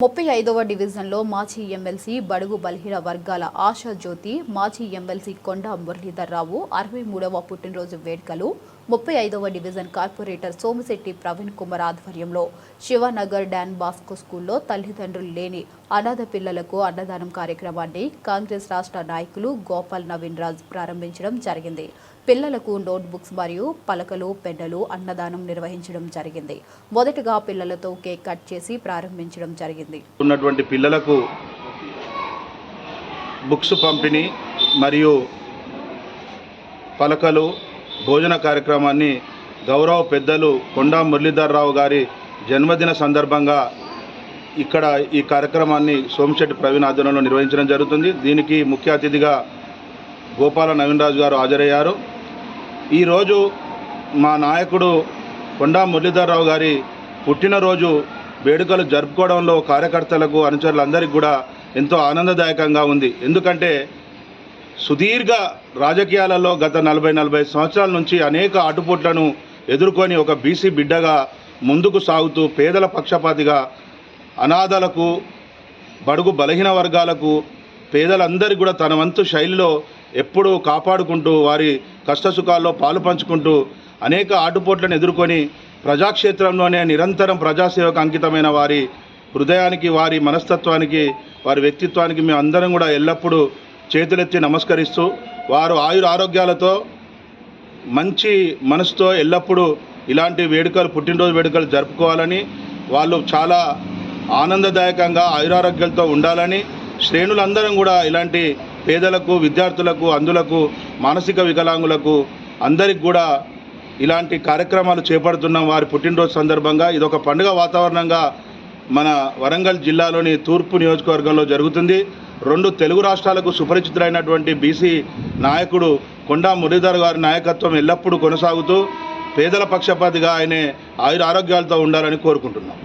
ముప్పై ఐదవ డివిజన్లో మాజీ ఎమ్మెల్సీ బడుగు బలహీన వర్గాల ఆశా జ్యోతి మాజీ ఎమ్మెల్సీ మురళీధర్ రావు అరవై మూడవ పుట్టినరోజు వేడుకలు ముప్పై ఐదవ డివిజన్ కార్పొరేటర్ సోమిశెట్టి ప్రవీణ్ కుమార్ ఆధ్వర్యంలో శివనగర్ డాన్ బాస్కో స్కూల్లో తల్లిదండ్రులు లేని అనాథ పిల్లలకు అన్నదానం కార్యక్రమాన్ని కాంగ్రెస్ రాష్ట్ర నాయకులు గోపాల్ నవీన్ రాజ్ ప్రారంభించడం జరిగింది. పిల్లలకు నోట్బుక్స్ మరియు పలకలు పెన్నులు అన్నదానం నిర్వహించడం జరిగింది. మొదటగా పిల్లలతో కేక్ కట్ చేసి ప్రారంభించడం జరిగింది. ఉన్నటువంటి పిల్లలకు బుక్స్ పంపిణీ మరియు పలకలు భోజన కార్యక్రమాన్ని గౌరవ పెద్దలు కొండా మురళీధర్రావు గారి జన్మదిన సందర్భంగా ఇక్కడ ఈ కార్యక్రమాన్ని సోమశెట్టి ప్రవీణ్ ఆధ్వర్యంలో నిర్వహించడం జరుగుతుంది. దీనికి ముఖ్య అతిథిగా గోపాల నవీన్ రాజు గారు హాజరయ్యారు. ఈరోజు మా నాయకుడు కొండా మురళీధరరావు గారి పుట్టినరోజు వేడుకలు జరుపుకోవడంలో కార్యకర్తలకు అనుచరులందరికీ కూడా ఎంతో ఆనందదాయకంగా ఉంది. ఎందుకంటే సుదీర్ఘ రాజకీయాలలో గత నలభై నలభై సంవత్సరాల నుంచి అనేక ఆటుపోట్లను ఎదుర్కొని ఒక బీసీ బిడ్డగా ముందుకు సాగుతూ పేదల పక్షపాతిగా అనాథలకు బడుగు బలహీన వర్గాలకు పేదలందరికీ కూడా తన వంతు శైలిలో ఎప్పుడూ కాపాడుకుంటూ వారి కష్టసుఖాల్లో పాలు పంచుకుంటూ అనేక ఆటుపోట్లను ఎదుర్కొని ప్రజాక్షేత్రంలోనే నిరంతరం ప్రజాసేవకు అంకితమైన వారి హృదయానికి వారి మనస్తత్వానికి వారి వ్యక్తిత్వానికి మేము అందరం కూడా ఎల్లప్పుడూ చేతులెత్తి నమస్కరిస్తూ వారు ఆయుర ఆరోగ్యాలతో మంచి మనసుతో ఎల్లప్పుడూ ఇలాంటి వేడుకలు పుట్టినరోజు వేడుకలు జరుపుకోవాలని వాళ్ళు చాలా ఆనందదాయకంగా ఆయురారోగ్యాలతో ఉండాలని శ్రేణులందరం కూడా ఇలాంటి పేదలకు విద్యార్థులకు అందులకు మానసిక వికలాంగులకు అందరికి కూడా ఇలాంటి కార్యక్రమాలు చేపడుతున్నాం వారి పుట్టినరోజు సందర్భంగా ఇదొక పండుగ వాతావరణంగా మన వరంగల్ జిల్లాలోని తూర్పు నియోజకవర్గంలో జరుగుతుంది. రెండు తెలుగు రాష్ట్రాలకు సుపరిచితులైనటువంటి బీసీ నాయకుడు కొండా మురళీధర్ గారి నాయకత్వం ఎల్లప్పుడూ కొనసాగుతూ పేదల పక్షపాతిగా ఆయనే ఆయుర ఆరోగ్యాలతో ఉండాలని కోరుకుంటున్నాం.